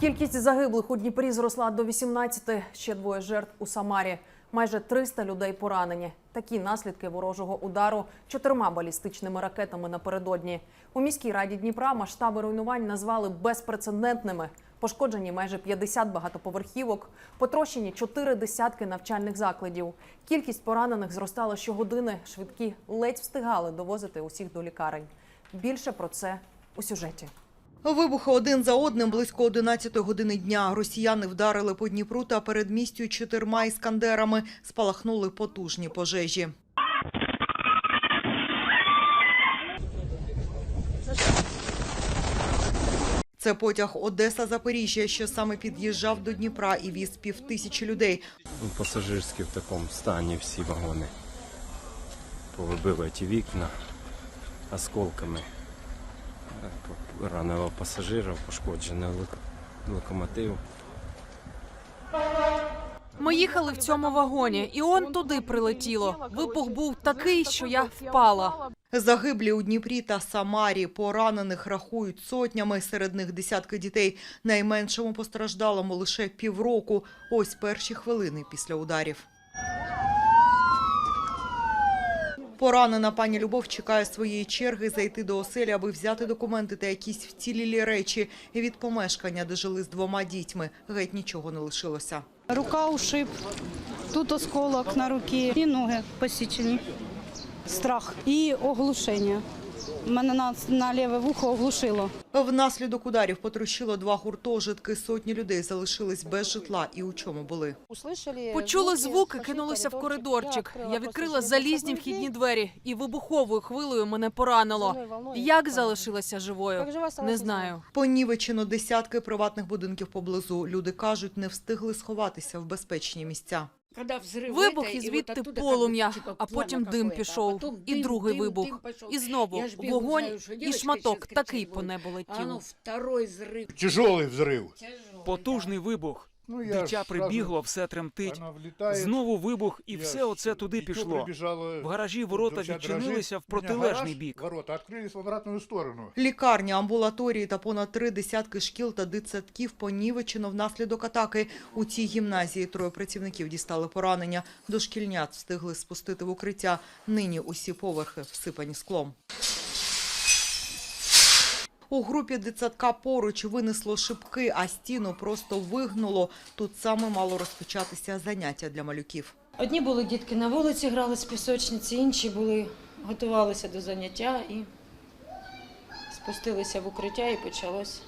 Кількість загиблих у Дніпрі зросла до 18, ще двоє жертв у Самарі. Майже 300 людей поранені. Такі наслідки ворожого удару чотирма балістичними ракетами напередодні. У міській раді Дніпра масштаби руйнувань назвали безпрецедентними. Пошкоджені майже 50 багатоповерхівок, потрощені чотири десятки навчальних закладів. Кількість поранених зростала щогодини. Швидкі ледь встигали довозити усіх до лікарень. Більше про це у сюжеті. Вибухи один за одним близько 11 години дня. Росіяни вдарили по Дніпру та передмістю чотирма іскандерами. Спалахнули потужні пожежі. Це потяг Одеса-Запоріжжя, що саме під'їжджав до Дніпра і віз півтисячі людей. Ну, Пасажирські в такому стані всі вагони. Повибили ті вікна осколками. Ранило пасажира, пошкоджений локомотив. Ми їхали в цьому вагоні, і он туди прилетіло. Вибух був такий, що я впала. Загиблі у Дніпрі та Самарі поранених рахують сотнями, серед них десятки дітей. Найменшому постраждалому лише півроку. Ось перші хвилини після ударів. Поранена пані Любов чекає своєї черги зайти до оселі, аби взяти документи та якісь вцілілі речі. Від помешкання, де жили з двома дітьми, геть нічого не лишилося. Рука ушиб, тут осколок на руки, і ноги посічені. Страх і оглушення. Мене на, на ліве вухо оглушило. Внаслідок ударів потрощило два гуртожитки. Сотні людей залишились без житла. І у чому були? Почули звуки, кинулися в коридорчик. Я відкрила залізні вхідні двері, і вибуховою хвилею мене поранило. Як залишилася живою? Не знаю. Понівечено десятки приватних будинків поблизу. Люди кажуть, не встигли сховатися в безпечні місця. Вибух і звідти полум'я, а потім дим пішов, і другий вибух, і знову вогонь, і шматок такий по небу летів. второй взрыв. Тяжелый взрыв. Потужний вибух. Ну, я Дитя ж прибігло, все тремтить. Вона влітає. Знову вибух, і Я все ж оце туди пішло. прибіжало В гаражі ворота відчинилися в У мене протилежний гараж, бік. Ворота відкрились в обратну сторону. Лікарні, амбулаторії та понад три десятки шкіл та дитсадків понівечено внаслідок атаки. У цій гімназії троє працівників дістали поранення. Дошкільнят встигли спустити в укриття. Нині усі поверхи всипані склом. У групі дитсадка поруч винесло шибки, а стіну просто вигнуло. Тут саме мало розпочатися заняття для малюків. Одні були дітки на вулиці, грали з пісочниці, інші були, готувалися до заняття і спустилися в укриття і почалось